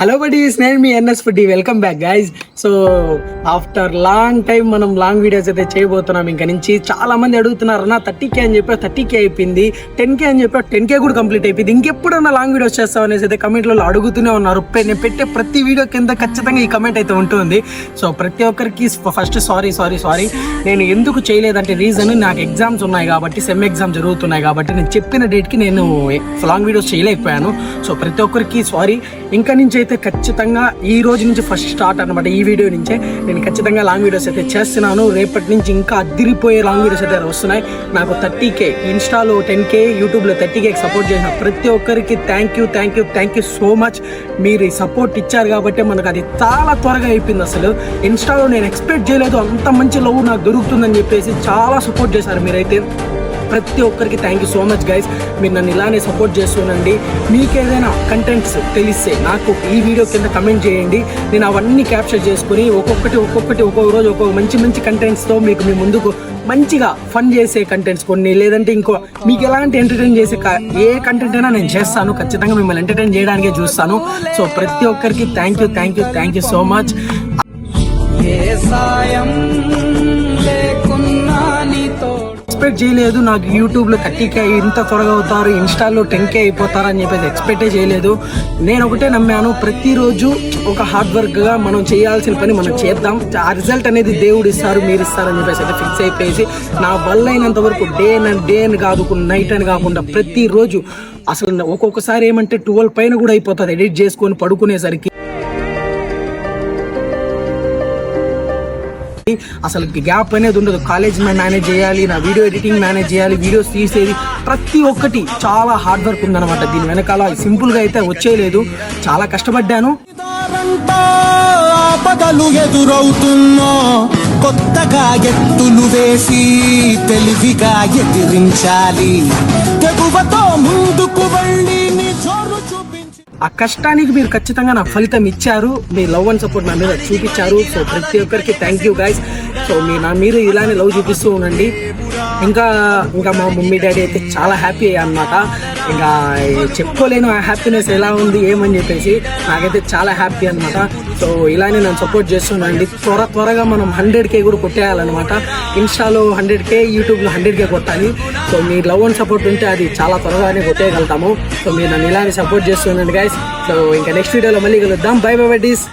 Hello buddies నేను మీ NS food welcome back guys so after long time మనం long videos అయితే చేయబోతున్నాం. ఇంకా నుంచి చాలా మంది అడుగుతున్నారు అన్న థర్టీ కే అని చెప్పి థర్టీ కే అయిపోయింది. టెన్ కే అని చెప్పి టెన్ కే కూడా కంప్లీట్ అయిపోయింది. ఇంకెప్పుడన్నా లాంగ్ వీడియోస్ చేస్తాం అనేసి అయితే కమెంట్లలో అడుగుతూనే ఉన్నారు. నేను పెట్టే ప్రతి వీడియో కింద ఖచ్చితంగా ఈ కమెంట్ అయితే ఉంటుంది. సో ప్రతి ఒక్కరికి ఫస్ట్ సారీ సారీ సారీ నేను ఎందుకు చేయలేదంటే రీజన్ నాకు ఎగ్జామ్స్ ఉన్నాయి కాబట్టి సెమ్ ఎగ్జామ్ జరుగుతున్నాయి కాబట్టి నేను చెప్పిన డేట్కి నేను లాంగ్ వీడియోస్ చేయలేకపోయాను. సో ప్రతి ఒక్కరికి సారీ ఇంకా నుంచి అయితే ఖచ్చితంగా ఈ రోజు నుంచి ఫస్ట్ స్టార్ట్ అనమాట ఈ వీడియో నుంచే నేను ఖచ్చితంగా లాంగ్ వీడియోస్ అయితే చేస్తున్నాను. రేపటి నుంచి ఇంకా అదిరిపోయే లాంగ్ వీడియోస్ అయితే వస్తున్నాయి. నాకు థర్టీ కే ఇన్స్టాలో టెన్ కే యూట్యూబ్లో థర్టీ కేకి సపోర్ట్ చేసిన ప్రతి ఒక్కరికి thank you thank you thank you so much మీరు ఈ సపోర్ట్ ఇచ్చారు కాబట్టి మనకు అది చాలా త్వరగా అయిపోయింది అసలు. ఇన్స్టాలో నేను ఎక్స్పెక్ట్ చేయలేదు. అంత మంచి లవ్ నాకు దొరుకుతుందని చెప్పేసి చాలా సపోర్ట్ చేశారు మీరైతే. ప్రతి ఒక్కరికి thank you so much guys మీరు నన్ను ఇలానే సపోర్ట్ చేస్తుండండి. మీకు ఏదైనా కంటెంట్స్ తెలిస్తే నాకు ఈ వీడియో కింద కమెంట్ చేయండి. నేను అవన్నీ క్యాప్చర్ చేసుకుని ఒక్కొక్కటి ఒక్కొక్కటి ఒక్కొక్క రోజు ఒక్కొక్క మంచి మంచి కంటెంట్స్తో మీకు మీ ముందుకు మంచిగా ఫన్ చేసే కంటెంట్స్ కొన్ని లేదంటే ఇంకో మీకు ఎలాంటి ఎంటర్టైన్ చేసే ఏ కంటెంట్ అయినా నేను చేస్తాను. ఖచ్చితంగా మిమ్మల్ని ఎంటర్టైన్ చేయడానికే చూస్తాను. సో ప్రతి ఒక్కరికి thank you thank you thank you so much expect చేయలేదు నాకు యూట్యూబ్లో థర్టీ కే ఇంత త్వరగా అవుతారు ఇన్స్టాలో టెన్ కే అయిపోతారు అని చెప్పేసి ఎక్స్పెక్టే చేయలేదు. నేను ఒకటే నమ్మాను ప్రతిరోజు ఒక హార్డ్ వర్క్గా మనం చేయాల్సిన పని మనం చేద్దాం. ఆ రిజల్ట్ అనేది దేవుడు ఇస్తారు మీరు ఇస్తారని చెప్పేసి అయితే ఫిక్స్ అయిపోయేసి నా వల్ల అయినంత వరకు డే అండ్ డే అని కాదు నైట్ అని కాకుండా ప్రతిరోజు అసలు ఒక్కొక్కసారి ఏమంటే ట్వెల్వ్ పైన కూడా అయిపోతుంది ఎడిట్ చేసుకొని పడుకునేసరికి. అసలు గ్యాప్ అనేది ఉండదు. కాలేజ్ మేనేజ్ చేయాలి నా వీడియో ఎడిటింగ్ మేనేజ్ చేయాలి వీడియోస్ తీసేది ప్రతి ఒక్కటి చాలా హార్డ్ వర్క్ ఉందన్నమాట. దీని వెనకాల సింపుల్గా అయితే వచ్చేయలేదు చాలా కష్టపడ్డాను. ఆపదలు ఎదురవుతున్నో కొత్తగా ఎత్తులు వేసి తెలివిగా ఎదిరించాలి. తెగువతో ఆ కష్టానికి మీరు ఖచ్చితంగా నా ఫలితం ఇచ్చారు. మీ లవ్ అండ్ సపోర్ట్ నా మీద చూపించారు. సో ప్రతి ఒక్కరికి థ్యాంక్ యూ గైస్ సో మీ నా మీరు ఇలానే లవ్ చూపిస్తూ ఉండండి. ఇంకా ఇంకా మా మమ్మీ డాడీ అయితే చాలా హ్యాపీ అన్నమాట ఇంకా చెప్పుకోలేను ఆ హ్యాపీనెస్ ఎలా ఉంది ఏమని చెప్పేసి నాకైతే చాలా హ్యాపీ అన్నమాట. సో ఇలానే నన్ను సపోర్ట్ చేస్తుండండి. త్వర త్వరగా మనం హండ్రెడ్ కే కూడా కొట్టేయాలన్నమాట. ఇన్స్టాలో హండ్రెడ్ కే యూట్యూబ్లో హండ్రెడ్ కే కొట్టాలి. సో మీ లవ్ అండ్ సపోర్ట్ ఉంటే అది చాలా త్వరగానే కొట్టేయగలుగుతాము. సో మీరు నన్ను ఇలానే సపోర్ట్ చేస్తుండండి గైస్ సో ఇంకా నెక్స్ట్ వీడియోలో మళ్ళీ కలుద్దాం. By by by డీస్